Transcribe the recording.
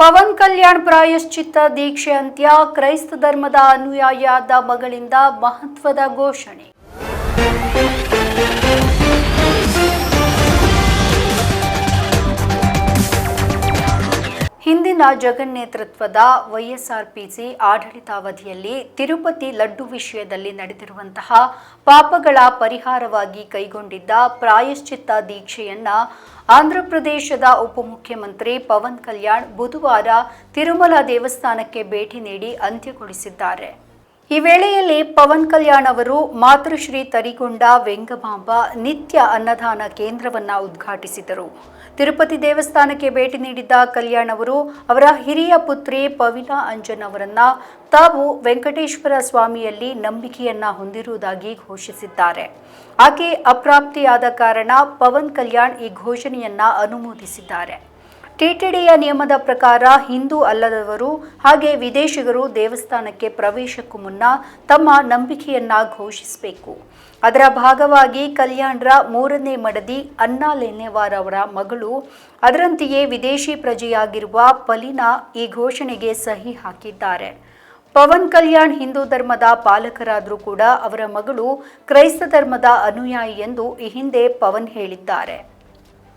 ಪವನ್ ಕಲ್ಯಾಣ್ ಪ್ರಾಯಶ್ಚಿತ್ತ ದೀಕ್ಷೆ ಅಂತ್ಯ ಕ್ರೈಸ್ತ ಧರ್ಮದ ಅನುಯಾಯಿಯಾದ ಮಗಳಿಂದ ಮಹತ್ವದ ಘೋಷಣೆ. ಹಿಂದಿನ ಜಗನ್ ನೇತೃತ್ವದ ವೈಎಸ್ಆರ್ಪಿಸಿ ಆಡಳಿತಾವಧಿಯಲ್ಲಿ ತಿರುಪತಿ ಲಡ್ಡು ವಿಷಯದಲ್ಲಿ ನಡೆದಿರುವಂತಹ ಪಾಪಗಳ ಪರಿಹಾರವಾಗಿ ಕೈಗೊಂಡಿದ್ದ ಪ್ರಾಯಶ್ಚಿತ್ತ ದೀಕ್ಷೆಯನ್ನ ಆಂಧ್ರಪ್ರದೇಶದ ಉಪಮುಖ್ಯಮಂತ್ರಿ ಪವನ್ ಕಲ್ಯಾಣ್ ಬುಧವಾರ ತಿರುಮಲ ದೇವಸ್ಥಾನಕ್ಕೆ ಭೇಟಿ ನೀಡಿ ಅಂತ್ಯಗೊಳಿಸಿದ್ದಾರೆ. ಈ ವೇಳೆಯಲ್ಲಿ ಪವನ್ ಕಲ್ಯಾಣ್ ಅವರು ಮಾತೃಶ್ರೀ ತರಿಗೊಂಡ ವೆಂಗಮಾಂಬ ನಿತ್ಯ ಅನ್ನದಾನ ಕೇಂದ್ರವನ್ನು ಉದ್ಘಾಟಿಸಿದರು. ತಿರುಪತಿ ದೇವಸ್ಥಾನಕ್ಕೆ ಭೇಟಿ ನೀಡಿದ್ದ ಕಲ್ಯಾಣ್ ಅವರು ಅವರ ಹಿರಿಯ ಪುತ್ರಿ ಪವಿನಾ ಅಂಜನ್ ಅವರನ್ನ ತಾವು ವೆಂಕಟೇಶ್ವರ ಸ್ವಾಮಿಯಲ್ಲಿ ನಂಬಿಕೆಯನ್ನ ಹೊಂದಿರುವುದಾಗಿ ಘೋಷಿಸಿದ್ದಾರೆ. ಆಕೆ ಅಪ್ರಾಪ್ತಿಯಾದ ಕಾರಣ ಪವನ್ ಕಲ್ಯಾಣ್ ಈ ಘೋಷಣೆಯನ್ನ ಅನುಮೋದಿಸಿದ್ದಾರೆ. ಟಿಟಿಡಿಯ ನಿಯಮದ ಪ್ರಕಾರ ಹಿಂದೂ ಅಲ್ಲದವರು ಹಾಗೆ ವಿದೇಶಿಗರು ದೇವಸ್ಥಾನಕ್ಕೆ ಪ್ರವೇಶಕ್ಕೂ ಮುನ್ನ ತಮ್ಮ ನಂಬಿಕೆಯನ್ನ ಘೋಷಿಸಬೇಕು. ಅದರ ಭಾಗವಾಗಿ ಕಲ್ಯಾಣ್ರ ಮೂರನೇ ಮಡದಿ ಅನ್ನಾ ಲೆನ್ನೆವಾರ್ ಅವರ ಮಗಳು, ಅದರಂತೆಯೇ ವಿದೇಶಿ ಪ್ರಜೆಯಾಗಿರುವ ಪಲಿನಾ ಈ ಘೋಷಣೆಗೆ ಸಹಿ ಹಾಕಿದ್ದಾರೆ. ಪವನ್ ಕಲ್ಯಾಣ್ ಹಿಂದೂ ಧರ್ಮದ ಪಾಲಕರಾದರೂ ಕೂಡ ಅವರ ಮಗಳು ಕ್ರೈಸ್ತ ಧರ್ಮದ ಅನುಯಾಯಿ ಎಂದು ಈ ಹಿಂದೆ ಪವನ್ ಹೇಳಿದ್ದಾರೆ.